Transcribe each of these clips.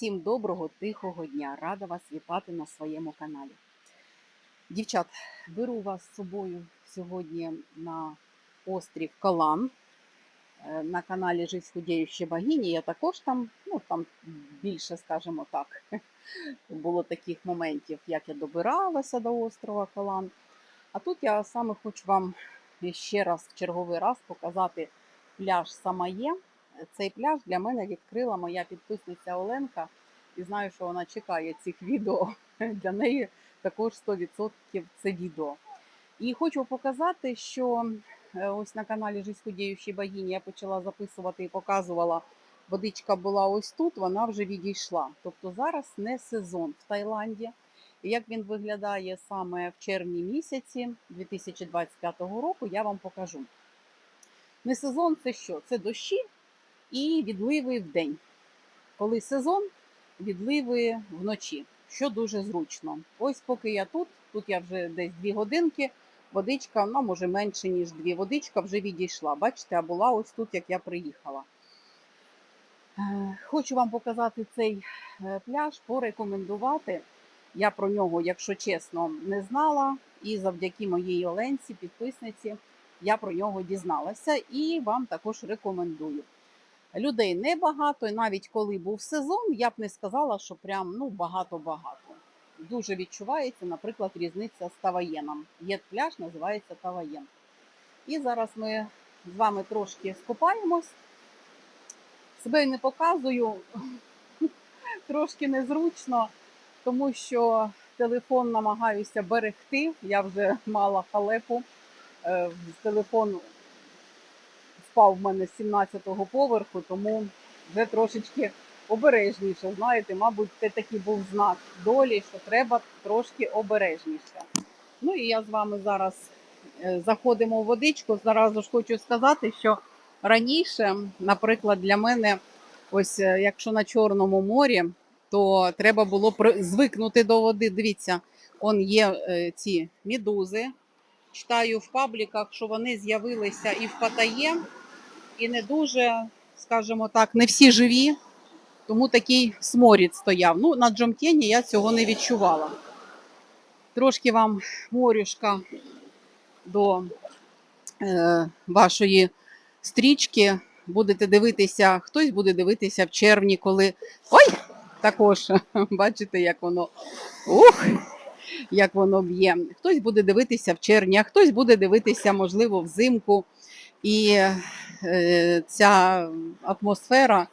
Всім доброго, тихого дня. Рада вас вітати на своєму каналі. Дівчат, беру вас з собою сьогодні на острів Калан. Е, На каналі Жизнь худіючої богині. Я також там, ну там більше, скажімо так, було таких моментів, як я добиралася до острова Калан. А тут я саме хочу вам ще раз, в черговий раз показати пляж Самає. Цей пляж для мене відкрила моя підписниця Оленка, і знаю, що вона чекає цих відео. Для неї також 100% це відео. І хочу показати, що е, ось на каналі Жизнь худіючої богині я почала записувати і показувала. Водичка була ось тут, вона вже відійшла. Тобто зараз не сезон в Таїланді. Як він виглядає саме в червні місяці 2025 року, я вам покажу. Не сезон це що? Це дощі і відливи в день. Коли сезон, відливи вночі, що дуже зручно. Ось поки я тут, тут я вже десь дві годинки, водичка, ну може менше, ніж дві. Водичка вже відійшла. Бачите, а була ось тут, як я приїхала. Е, Хочу вам показати цей е, пляж, порекомендувати. Я про нього, якщо чесно, не знала. І завдяки моїй Оленці, підписниці, я про нього дізналася і вам також рекомендую. Людей небагато, і навіть коли був сезон, я б не сказала, що прям ну багато-багато. Дуже відчувається, наприклад, різниця з Таваєном. Є пляж, називається Таваєн. І зараз ми з вами трошки скупаємось. Себе не показую, трошки незручно, тому що телефон намагаюся берегти. Я вже мала халепу. Е, З телефону впав в мене з 17-го поверху, тому вже трошечки обережніше. Знаєте, мабуть, це такий був знак долі, що треба трошки обережніше. Ну і я з вами зараз е, заходимо у водичку. Зразу ж хочу сказати, що раніше, наприклад, для мене, ось е, якщо на Чорному морі, то треба було звикнути до води. Дивіться, он є е, ці медузи. Читаю в пабліках, що вони з'явилися і в Паттайі, і не дуже, скажімо так, не всі живі, тому такий сморід стояв. Ну, на Джомтєні я цього не відчувала. Трошки вам морюшка до е, вашої стрічки. Будете дивитися, хтось буде дивитися в червні, коли. Ой! Також бачите, як воно. Ух! Як воно б'є. Хтось буде дивитися в червні, а хтось буде дивитися, можливо, взимку. І е, ця атмосфера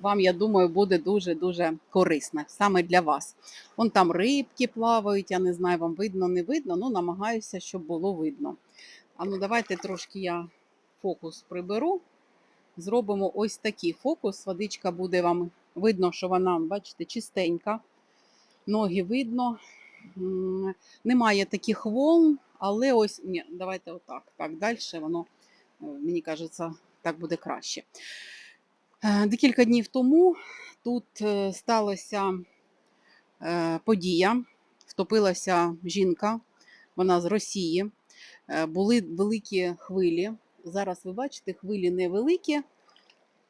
вам, я думаю, буде дуже-дуже корисна саме для вас. Вон там рибки плавають, я не знаю, вам видно, не видно, ну намагаюся, щоб було видно. А ну давайте трошки я фокус приберу. Зробимо ось такий фокус. Водичка буде вам видно, що вона, бачите, чистенька. Ноги видно. Немає таких волн, але ось ні, давайте отак. Так, далі воно, мені кажеться, так буде краще. Е, Декілька днів тому тут е, сталася е, подія. Втопилася жінка, вона з Росії. Були великі хвилі. Зараз ви бачите, хвилі невеликі,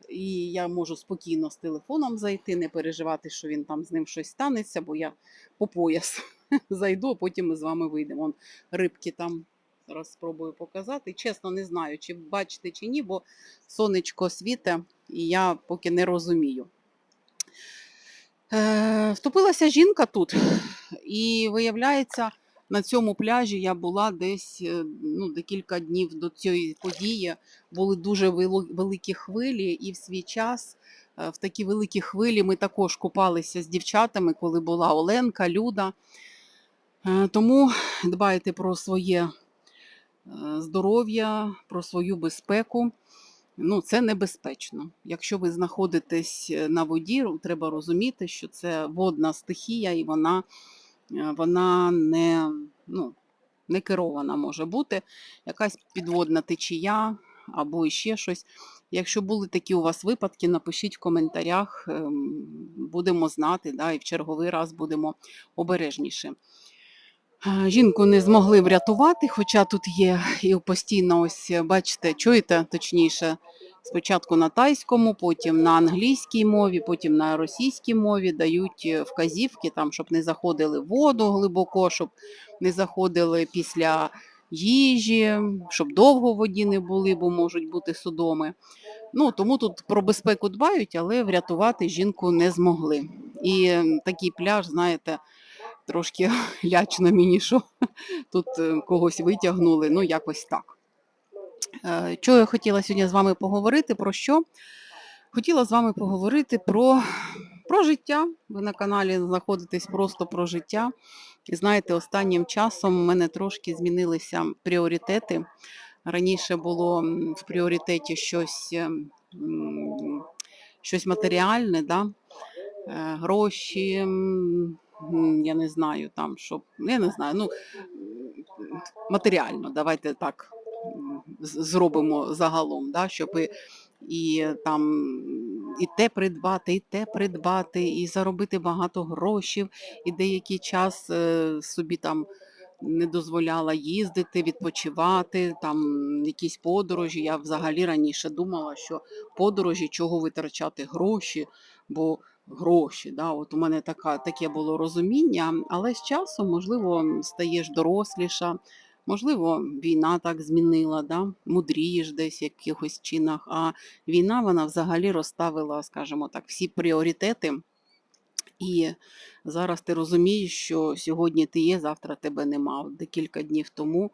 і я можу спокійно з телефоном зайти, не переживати, що він там з ним щось станеться, бо я по пояс зайду, а потім ми з вами вийдемо. Вон рибки там зараз спробую показати. Чесно, не знаю, чи бачите чи ні, бо сонечко світе, і я поки не розумію. Е, втопилася жінка тут, і виявляється, на цьому пляжі я була десь е, ну, декілька днів до цієї події. Були дуже великі хвилі, і в свій час е, в такі великі хвилі ми також купалися з дівчатами, коли була Оленка, Люда. Е, Тому дбайте про своє здоров'я, про свою безпеку. Ну, це небезпечно. Якщо ви знаходитесь е, на воді, треба розуміти, що це водна стихія, і вона, е, вона не, ну, не керована може бути. Якась підводна течія або ще щось. Якщо були такі у вас випадки, напишіть в коментарях, ем, будемо знати, да, і в черговий раз будемо обережніше. Жінку не змогли врятувати, хоча тут є і постійно ось, бачите, чуєте точніше, спочатку на тайському, потім на англійській мові, потім на російській мові дають е, вказівки, там, щоб не заходили в воду глибоко, щоб не заходили після їжі, щоб довго в воді не були, бо можуть бути судоми. Ну, тому тут про безпеку дбають, але врятувати жінку не змогли. І такий пляж, знаєте, трошки лячно мені, що тут е, когось витягнули, ну якось так. Е, Що я хотіла сьогодні з вами поговорити? Про що? Хотіла з вами поговорити про, про життя. Ви на каналі знаходитесь просто про життя. І знаєте, останнім часом в мене трошки змінилися пріоритети. Раніше було в пріоритеті щось, ем, щось матеріальне, да? е, гроші, я не знаю, там, щоб, ну, я не знаю, ну, матеріально, давайте так зробимо загалом, да? щоб і, там і те придбати, і те придбати, і заробити багато грошей, і деякий час е, собі там не дозволяла їздити, відпочивати, там якісь подорожі. Я взагалі раніше думала, що подорожі, чого витрачати гроші, бо гроші, да, от у мене така, таке було розуміння, але з часом, можливо, стаєш доросліша, можливо, війна так змінила, да, мудрієш десь в якихось чинах, а війна вона взагалі розставила, скажімо так, всі пріоритети. І зараз ти розумієш, що сьогодні ти є, завтра тебе нема. Декілька днів тому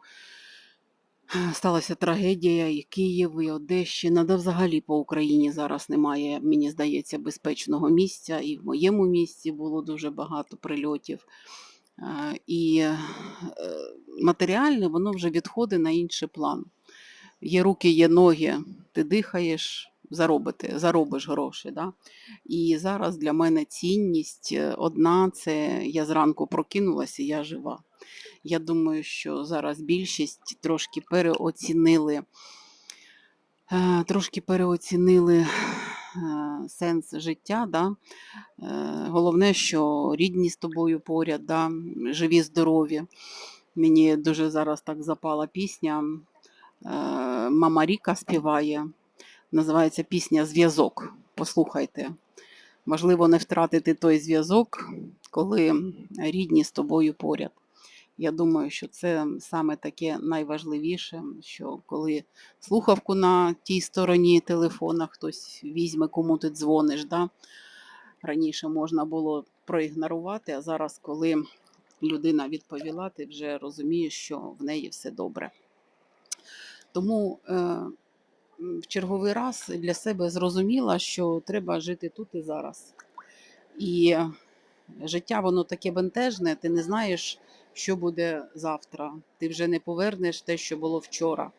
сталася трагедія і Київ, і Одещина, да взагалі по Україні зараз немає, мені здається, безпечного місця. І в моєму місті було дуже багато прильотів. Е, І е, матеріальне воно вже відходить на інший план. Є руки, є ноги, ти дихаєш, заробити, заробиш гроші. Да? І зараз для мене цінність е, одна це я зранку прокинулася, я жива. Я думаю, що зараз більшість трошки переоцінили, е, трошки переоцінили е, сенс життя. Да? Е, Головне, що рідні з тобою поряд, да? живі, здорові. Мені дуже зараз так запала пісня. Мама Ріка співає. Називається пісня Зв'язок. Послухайте. Можливо, не втратити той зв'язок, коли рідні з тобою поряд. Я думаю, що це саме таке найважливіше, що коли слухавку на тій стороні телефона хтось візьме, кому ти дзвониш. Да? Раніше можна було проігнорувати, а зараз, коли людина відповіла, ти вже розумієш, що в неї все добре. Тому е, в черговий раз для себе зрозуміла, що треба жити тут і зараз. І життя воно таке бентежне, ти не знаєш, що буде завтра. Ти вже не повернеш те, що було вчора.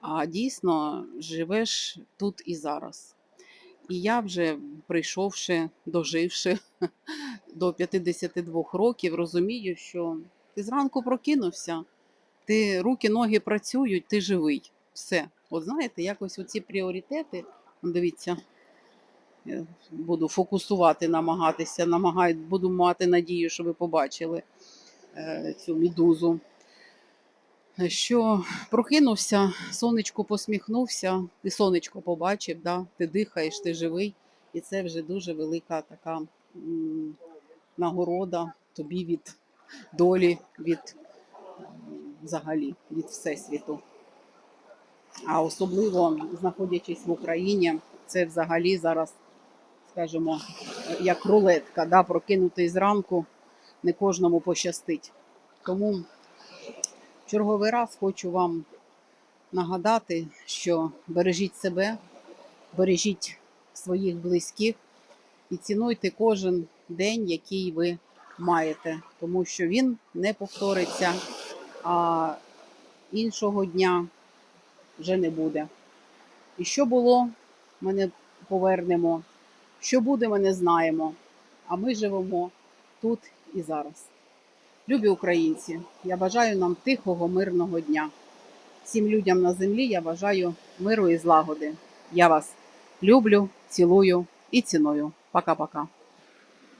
А дійсно живеш тут і зараз. І я вже прийшовши, доживши до 52 років, розумію, що ти зранку прокинувся, ти руки, ноги працюють, ти живий. Все. От знаєте, якось оці пріоритети, дивіться, буду фокусувати, намагатися, намагаю, буду мати надію, що ви побачили цю мідузу. Що прокинувся, сонечко посміхнувся, ти сонечко побачив, да? ти дихаєш, ти живий, і це вже дуже велика така нагорода тобі від долі, від взагалі від всесвіту. А особливо знаходячись в Україні, це взагалі зараз, скажімо, як рулетка, да? прокинутий зранку не кожному пощастить. Тому в черговий раз хочу вам нагадати, що бережіть себе, бережіть своїх близьких і цінуйте кожен день, який ви маєте, тому що він не повториться, а іншого дня вже не буде. І що було, ми не повернемо. Що буде, ми не знаємо. А ми живемо тут і зараз. Любі українці, я бажаю нам тихого, мирного дня. Всім людям на землі я бажаю миру і злагоди. Я вас люблю, цілую і ціную. Пока-пока.